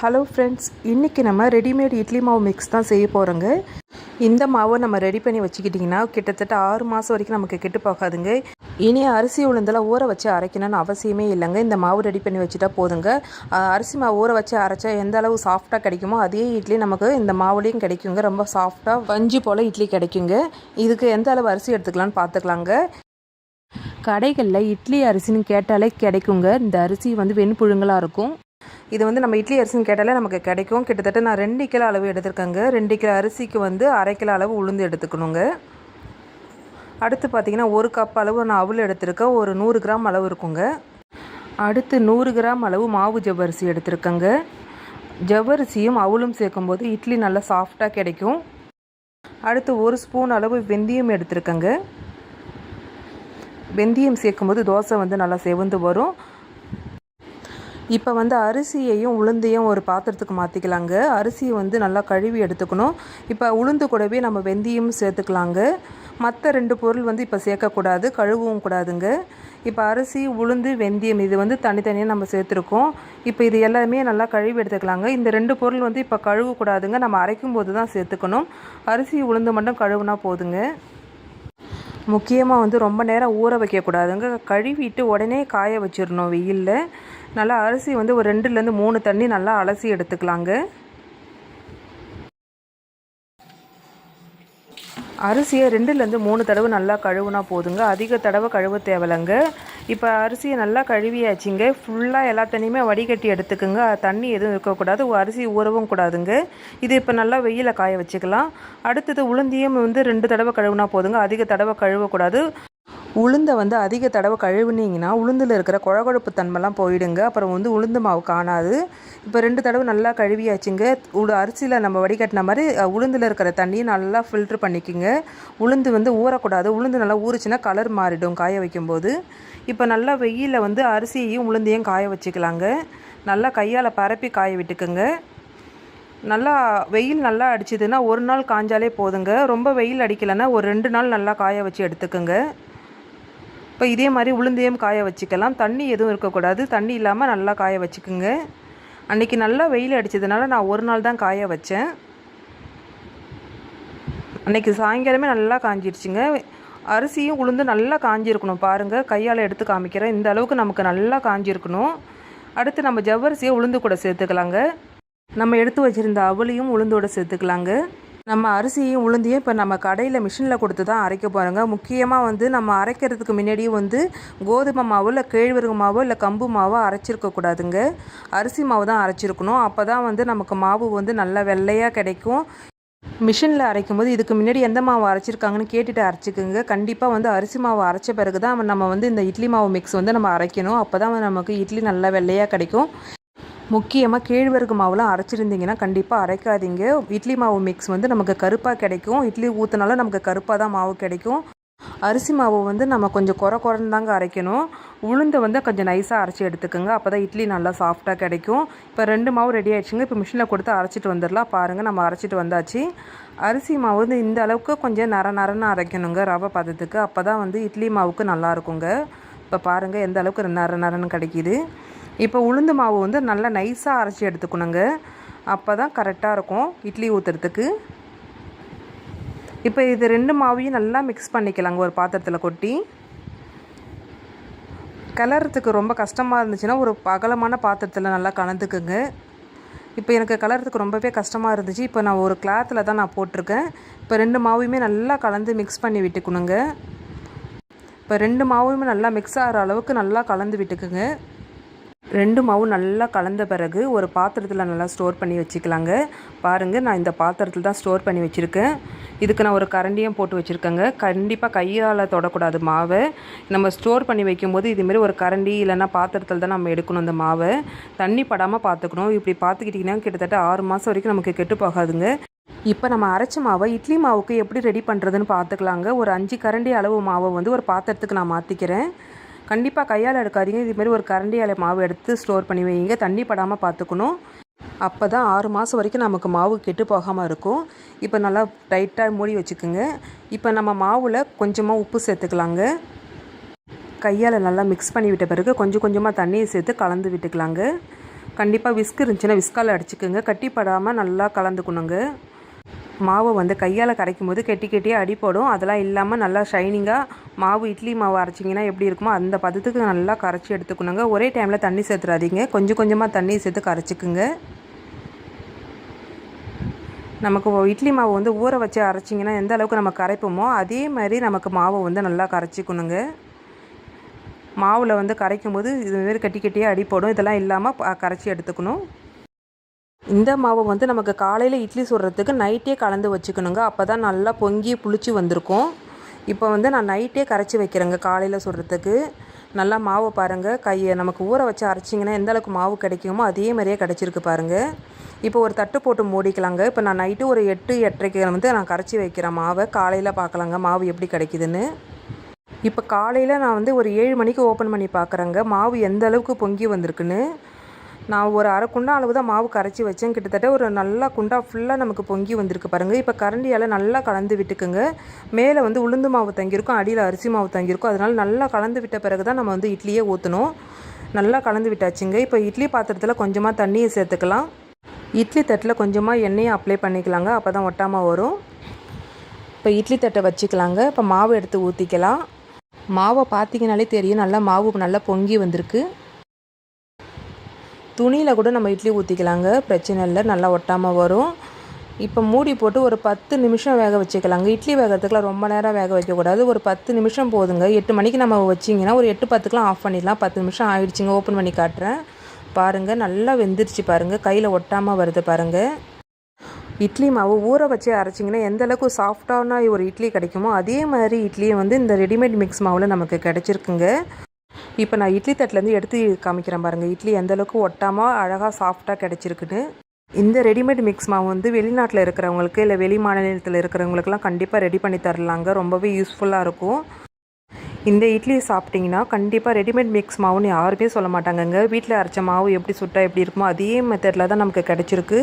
Hello friends இன்றைக்கி நம்ம readymade idli மாவு மிக்ஸ் தான் செய்ய போகிறோங்க இந்த மாவை நம்ம ரெடி பண்ணி வச்சுக்கிட்டிங்கன்னா கிட்டத்தட்ட ஆறு மாதம் வரைக்கும் நமக்கு கெட்டு போகாதுங்க. இனி அரிசி உளுந்தெல்லாம் ஊற வச்சு அரைக்கணும்னு அவசியமே இல்லைங்க. இந்த மாவு ரெடி பண்ணி வச்சுட்டா போதுங்க. அரிசி மாவு ஊற வச்சு அரைச்சா எந்த அளவு சாஃப்டாக கிடைக்குமோ அதே இட்லி நமக்கு இந்த மாவுலேயும் கிடைக்குங்க. ரொம்ப சாஃப்டாக வஞ்சி போல் இட்லி கிடைக்குங்க. இதுக்கு எந்த அளவு அரிசி எடுத்துக்கலாம்னு பார்த்துக்கலாங்க கடைகளில் இட்லி அரிசின்னு கேட்டாலே கிடைக்குங்க. இந்த அரிசி வந்து வெண்புழுங்களாக இருக்கும். இது வந்து நம்ம இட்லி அரிசின்னு கேட்டாலே நமக்கு கிடைக்கும். கிட்டத்தட்ட நான் ரெண்டு கிலோ அளவு எடுத்திருக்கேங்க. ரெண்டு கிலோ அரிசிக்கு வந்து அரை கிலோ அளவு உளுந்து எடுத்துக்கணுங்க. அடுத்து பார்த்தீங்கன்னா ஒரு கப் அளவு நான் அவல் எடுத்திருக்கேன். ஒரு நூறு கிராம் அளவு இருக்குங்க. அடுத்து நூறு கிராம் அளவு மாவு ஜவ்வரிசி எடுத்திருக்கேங்க. ஜவ்வரிசியும் அவளும் சேர்க்கும்போது இட்லி நல்லா சாஃப்டாக கிடைக்கும். அடுத்து ஒரு ஸ்பூன் அளவு வெந்தயம் எடுத்திருக்கேங்க. வெந்தயம் சேர்க்கும்போது தோசை வந்து நல்லா செவந்து வரும். இப்போ வந்து அரிசியையும் உளுந்தையும் ஒரு பாத்திரத்துக்கு மாற்றிக்கலாங்க அரிசியை வந்து நல்லா கழுவி எடுத்துக்கணும். இப்போ உளுந்து கூடவே நம்ம வெந்தயம் சேர்த்துக்கலாங்க. மற்ற ரெண்டு பொருள் வந்து இப்போ சேர்க்கக்கூடாது கழுவவும் கூடாதுங்க. இப்போ அரிசி உளுந்து வெந்தயம் இது வந்து தனித்தனியாக நம்ம சேர்த்துருக்கோம். இப்போ இது எல்லாமே நல்லா கழுவி எடுத்துக்கலாங்க. இந்த ரெண்டு பொருள் வந்து இப்போ கழுவக்கூடாதுங்க. நம்ம அரைக்கும் போது தான் சேர்த்துக்கணும். அரிசி உளுந்து மட்டும் கழுவுனா போதுங்க. முக்கியமாக வந்து ரொம்ப நேரம் ஊற வைக்கக்கூடாதுங்க. கழுவிட்டு உடனே காய வச்சிடணும் வெயிலில். நல்லா அரிசி வந்து ஒரு ரெண்டுலேருந்து மூணு தண்ணி நல்லா அலசி எடுத்துக்கலாங்க. அரிசியை ரெண்டுலேருந்து மூணு தடவை நல்லா கழுவுனா போதுங்க. அதிக தடவை கழுவ தேவையில்லைங்க. இப்போ அரிசியை நல்லா கழுவியாச்சுங்க. ஃபுல்லாக எல்லா தண்ணியுமே வடிகட்டி எடுத்துக்குங்க. தண்ணி எதுவும் இருக்கக்கூடாது. அரிசி ஊறவும் கூடாதுங்க. இது இப்போ நல்லா வெயில காய வச்சுக்கலாம். அடுத்தது உளுந்தியும் வந்து ரெண்டு தடவை கழுவுனா போதுங்க. அதிக தடவை கழுவக்கூடாது. உளுந்தை வந்து அதிக தடவை கழுவுனீங்கன்னா உளுந்தில் இருக்கிற குழகுழப்பு தன்மைலாம் போயிடுங்க. அப்புறம் வந்து உளுந்து மாவு காணாது. இப்போ ரெண்டு தடவை நல்லா கழுவியாச்சுங்க. உடு அரிசியில் நம்ம வடிகட்டின மாதிரி உளுந்தில் இருக்கிற தண்ணியை நல்லா ஃபில்ட்ரு பண்ணிக்கோங்க. உளுந்து வந்து ஊறக்கூடாது. உளுந்து நல்லா ஊறுச்சுன்னா கலர் மாறிடும் காய வைக்கும்போது. இப்போ நல்லா வெயிலில் வந்து அரிசியையும் உளுந்தையும் காய வச்சுக்கலாங்க. நல்லா கையால் பரப்பி காய விட்டுக்குங்க. நல்லா வெயில் நல்லா அடிச்சதுன்னா ஒரு நாள் காஞ்சாலே போதுங்க. ரொம்ப வெயில் அடிக்கலைன்னா ஒரு ரெண்டு நாள் நல்லா காய வச்சு எடுத்துக்கோங்க. இப்போ இதே மாதிரி உளுந்தையும் காய வச்சுக்கலாம். தண்ணி எதுவும் இருக்கக்கூடாது. தண்ணி இல்லாமல் நல்லா காய வச்சுக்குங்க. அன்றைக்கி நல்லா வெயில் அடித்ததுனால நான் ஒரு நாள் தான் காய வச்சேன். அன்றைக்கி சாயங்காலமே நல்லா காஞ்சிடுச்சுங்க அரிசியும் உளுந்து நல்லா காஞ்சிருக்கணும் பாருங்கள் கையால் எடுத்து காமிக்கிறேன். இந்த அளவுக்கு நமக்கு நல்லா காஞ்சிருக்கணும். அடுத்து நம்ம ஜவ்வரிசியை உளுந்து கூட சேர்த்துக்கலாங்க. நம்ம எடுத்து வச்சுருந்த அவளையும் உளுந்தோடு சேர்த்துக்கலாங்க. நம்ம அரிசியும் உளுந்தையும் இப்போ நம்ம கடையில் மிஷினில் கொடுத்து தான் அரைக்க போகிறோங்க முக்கியமாக வந்து நம்ம அரைக்கிறதுக்கு முன்னாடியே வந்து கோதுமை மாவோ இல்லை கேழ்வரகு மாவோ இல்லை கம்பு மாவோ அரைச்சிருக்கக்கூடாதுங்க அரிசி மாவு தான் அரைச்சிருக்கணும். அப்போ தான் வந்து நமக்கு மாவு வந்து நல்லா வெள்ளையாக கிடைக்கும். மிஷினில் அரைக்கும் போது இதுக்கு முன்னாடி எந்த மாவு அரைச்சிருக்காங்கன்னு கேட்டுட்டு அரைச்சிக்கோங்க. கண்டிப்பாக வந்து அரிசி மாவு அரைச்ச பிறகு தான் நம்ம வந்து இந்த இட்லி மாவு மிக்ஸ் வந்து நம்ம அரைக்கணும். அப்போ தான் நமக்கு இட்லி நல்லா வெள்ளையாக கிடைக்கும். முக்கியமாக கேழ்வரகு மாவுலாம் அரைச்சிருந்தீங்கன்னா கண்டிப்பாக அரைக்காதீங்க. இட்லி மாவு மிக்ஸ் வந்து நமக்கு கருப்பாக கிடைக்கும். இட்லி ஊற்றினாலும் நமக்கு கருப்பாக தான் மாவு கிடைக்கும். அரிசி மாவு வந்து நம்ம கொஞ்சம் குறை குறைன்னு தாங்க அரைக்கணும். உளுந்தை வந்து கொஞ்சம் நைஸாக அரைச்சி எடுத்துக்கோங்க. அப்போ தான் இட்லி நல்லா சாஃப்டாக கிடைக்கும். இப்போ ரெண்டு மாவு ரெடி ஆயிடுச்சுங்க. இப்போ மிஷினில் கொடுத்து அரைச்சிட்டு வந்துடலாம். பாருங்கள் நம்ம அரைச்சிட்டு வந்தாச்சு. அரிசி மாவு வந்து இந்த அளவுக்கு கொஞ்சம் நர நரன்னு அரைக்கணுங்க. ரவை பதத்துக்கு. அப்போ தான் வந்து இட்லி மாவுக்கு நல்லா இருக்குங்க. இப்போ பாருங்கள் எந்த அளவுக்கு நர நரன்னு கிடைக்கிது. இப்போ உளுந்து மாவு வந்து நல்லா நைஸாக அரைச்சி எடுத்துக்கணுங்க. அப்போ தான் கரெக்டாக இருக்கும். இட்லி ஊற்றுறதுக்கு இப்போ இது ரெண்டு மாவையும் நல்லா மிக்ஸ் பண்ணிக்கலாங்க ஒரு பாத்திரத்தில் கொட்டி. கலர்றதுக்கு ரொம்ப கஷ்டமாக இருந்துச்சுன்னா ஒரு அகலமான பாத்திரத்தில் நல்லா கலந்துக்குங்க. இப்போ எனக்கு கலர்றதுக்கு ரொம்பவே கஷ்டமாக இருந்துச்சு. இப்போ நான் ஒரு கிளாத்தில் தான் நான் போட்டிருக்கேன். இப்போ ரெண்டு மாவையுமே நல்லா கலந்து மிக்ஸ் பண்ணி விட்டுக்கணுங்க. இப்போ ரெண்டு மாவுமே நல்லா மிக்ஸ் ஆகிற அளவுக்கு நல்லா கலந்து விட்டுக்குங்க. ரெண்டு மாவும் நல்லா கலந்த பிறகு ஒரு பாத்திரத்தில் நல்லா ஸ்டோர் பண்ணி வச்சுக்கலாங்க. பாருங்கள் நான் இந்த பாத்திரத்தில் தான் ஸ்டோர் பண்ணி வச்சுருக்கேன். இதுக்கு நான் ஒரு கரண்டியும் போட்டு வச்சுருக்கேங்க. கண்டிப்பாக கையால் தொடக்கூடாது மாவை. நம்ம ஸ்டோர் பண்ணி வைக்கும்போது இதுமாரி ஒரு கரண்டி இல்லைன்னா பாத்திரத்தில் தான் நம்ம எடுக்கணும் அந்த மாவை. தண்ணி படாமல் பார்த்துக்கணும் இப்படி பார்த்துக்கிட்டிங்கன்னா கிட்டத்தட்ட ஆறு மாதம் வரைக்கும் நமக்கு கெட்டு போகாதுங்க. இப்போ நம்ம அரைச்ச மாவை இட்லி மாவுக்கு எப்படி ரெடி பண்ணுறதுன்னு பார்த்துக்கலாங்க ஒரு அஞ்சு கரண்டி அளவு மாவை வந்து ஒரு பாத்திரத்துக்கு நான் மாற்றிக்கிறேன் கண்டிப்பாக கையால் எடுக்காதீங்க. இதுமாரி ஒரு கரண்டி மாவு எடுத்து ஸ்டோர் பண்ணி வைங்க. தண்ணி படாமல் பார்த்துக்கணும் அப்போ தான் ஆறு மாதம் வரைக்கும் நமக்கு மாவு கெட்டு போகாமல் இருக்கும். இப்போ நல்லா டைட்டாக மூடி வச்சுக்கோங்க. இப்போ நம்ம மாவில் கொஞ்சமாக உப்பு சேர்த்துக்கலாங்க. கையால் நல்லா மிக்ஸ் பண்ணி விட்ட பிறகு கொஞ்சம் கொஞ்சமாக தண்ணியை சேர்த்து கலந்து விட்டுக்கலாங்க. கண்டிப்பாக விஸ்க் இருந்துச்சுன்னா விஸ்கால் அடிச்சுக்குங்க. கட்டிப்படாமல் நல்லா கலந்துக்கணுங்க. மாவை வந்து கையால் கரைக்கும் போது கெட்டி கெட்டியாக அடிப்படும் அதெல்லாம் இல்லாமல் நல்லா ஷைனிங்காக மாவு இட்லி மாவு அரைச்சிங்கன்னா எப்படி இருக்குமோ அந்த பதத்துக்கு நல்லா கரைச்சி எடுத்துக்கணுங்க. ஒரே டைமில் தண்ணி சேர்த்துறாதீங்க. கொஞ்சம் கொஞ்சமாக தண்ணி சேர்த்து கரைச்சிக்குங்க. நமக்கு இட்லி மாவு வந்து ஊற வச்சு அரைச்சிங்கன்னா எந்த அளவுக்கு நம்ம கரைப்போமோ அதே மாதிரி நமக்கு மாவை வந்து நல்லா கரைச்சிக்கணுங்க. மாவில் வந்து கரைக்கும் போது இதுமாரி கட்டி கட்டியாக அடிப்படும் இதெல்லாம் இல்லாமல் கரைச்சி எடுத்துக்கணும். இந்த மாவை வந்து நமக்கு காலையில் இட்லி சுடுறதுக்கு நைட்டே கலந்து வச்சுக்கணுங்க. அப்போ தான் நல்லா பொங்கி புளிச்சு வந்திருக்கும். இப்போ வந்து நான் நைட்டே கரைச்சி வைக்கிறேங்க காலையில் சுடுறதுக்கு. நல்லா மாவை பாருங்கள் கையை நமக்கு ஊற வச்சு அரைச்சிங்கன்னா எந்த அளவுக்கு மாவு கிடைக்குமோ அதே மாதிரியே கிடச்சிருக்கு பாருங்கள் இப்போ ஒரு தட்டு போட்டு மூடிக்கலாங்க. இப்போ நான் நைட்டு ஒரு எட்டு எட்டரைக்கு வந்து நான் கரைச்சி வைக்கிறேன் மாவை காலையில் பார்க்கலாங்க. மாவு எப்படி கிடைக்குதுன்னு. இப்போ காலையில் நான் வந்து ஒரு ஏழு மணிக்கு ஓப்பன் பண்ணி பார்க்குறேங்க. மாவு எந்த அளவுக்கு பொங்கி வந்திருக்குன்னு. நான் ஒரு அரை குண்டா அளவு தான் மாவு கரைச்சி வச்சேன். கிட்டத்தட்ட ஒரு நல்லா குண்டா ஃபுல்லாக நமக்கு பொங்கி வந்திருக்கு பாருங்கள் இப்போ கரண்டியால் நல்லா கலந்து விட்டுக்குங்க. மேலே வந்து உளுந்து மாவு தங்கியிருக்கும் அடியில் அரிசி மாவு தங்கியிருக்கும். அதனால் நல்லா கலந்து விட்ட பிறகு தான் நம்ம வந்து இட்லியே ஊற்றணும் நல்லா கலந்து விட்டாச்சுங்க. இப்போ இட்லி பாத்திரத்தில் கொஞ்சமாக தண்ணியை சேர்த்துக்கலாம். இட்லி தட்டில் கொஞ்சமாக எண்ணெயை அப்ளை பண்ணிக்கலாங்க. அப்போ தான் ஒட்டாமல் வரும். இப்போ இட்லி தட்டை வச்சுக்கலாங்க. இப்போ மாவு எடுத்து ஊற்றிக்கலாம் மாவை பார்த்தீங்கனாலே தெரியும். நல்லா மாவு நல்லா பொங்கி வந்திருக்கு. துணியில் கூட நம்ம இட்லி ஊற்றிக்கலாங்க பிரச்சனை இல்லை நல்லா ஒட்டாமல் வரும். இப்போ மூடி போட்டு ஒரு பத்து நிமிஷம் வேக வச்சுக்கலாங்க. இட்லி வேகிறதுக்குலாம் ரொம்ப நேரம் வேக வைக்கக்கூடாது. ஒரு பத்து நிமிஷம் போதுங்க. எட்டு மணிக்கு நம்ம வச்சிங்கன்னா ஒரு எட்டு பத்துக்கெலாம் ஆஃப் பண்ணிடலாம். பத்து நிமிஷம் ஆயிடுச்சுங்க. ஓப்பன் பண்ணி காட்டுறேன். பாருங்கள் நல்லா வெந்துருச்சு பாருங்கள் கையில் ஒட்டாமல் வருது பாருங்கள் இட்லி மாவு ஊற வச்சு அரைச்சிங்கன்னா எந்த அளவுக்கு சாஃப்டான ஒரு இட்லி கிடைக்குமோ அதே மாதிரி இட்லியை வந்து இந்த ரெடிமேட் மிக்ஸ் மாவில் நமக்கு கிடச்சிருக்குங்க. இப்போ நான் இட்லி தட்டிலேருந்து எடுத்து காமிக்கிறேன் பாருங்கள் இட்லி எந்த அளவுக்கு ஒட்டாமல் அழகாக சாஃப்டாக கிடச்சிருக்குன்னு. இந்த ரெடிமேட் மிக்ஸ் மாவு வந்து வெளிநாட்டில் இருக்கிறவங்களுக்கு இல்லை வெளி மாநிலத்தில் இருக்கிறவங்களுக்குலாம் கண்டிப்பாக ரெடி பண்ணி தரலாங்க. ரொம்பவே யூஸ்ஃபுல்லாக இருக்கும். இந்த இட்லி சாப்பிட்டிங்கன்னா கண்டிப்பாக ரெடிமேட் மிக்ஸ் மாவுன்னு யாருமே சொல்ல மாட்டாங்கங்க. வீட்டில் அரைச்ச மாவு எப்படி சுட்டால் எப்படி இருக்குமோ அதே மெத்தடில் தான் நமக்கு கிடச்சிருக்கு.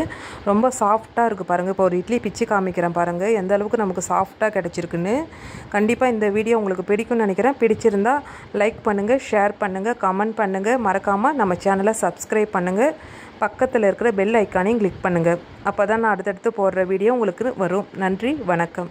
ரொம்ப சாஃப்டாக இருக்குது பாருங்கள் இப்போ ஒரு இட்லி பிச்சு காமிக்கிறேன் பாருங்கள் எந்த அளவுக்கு நமக்கு சாஃப்டாக கிடச்சிருக்குன்னு. கண்டிப்பாக இந்த வீடியோ உங்களுக்கு பிடிக்கும்னு நினைக்கிறேன். பிடிச்சிருந்தா லைக் பண்ணுங்கள் ஷேர் பண்ணுங்கள் கமெண்ட் பண்ணுங்கள் மறக்காமல் நம்ம சேனலை சப்ஸ்கிரைப் பண்ணுங்கள் பக்கத்தில் இருக்கிற பெல் ஐக்கானையும் கிளிக் பண்ணுங்கள் அப்போ தான் நான் அடுத்தடுத்து போடுற வீடியோ உங்களுக்கு வரும். நன்றி வணக்கம்.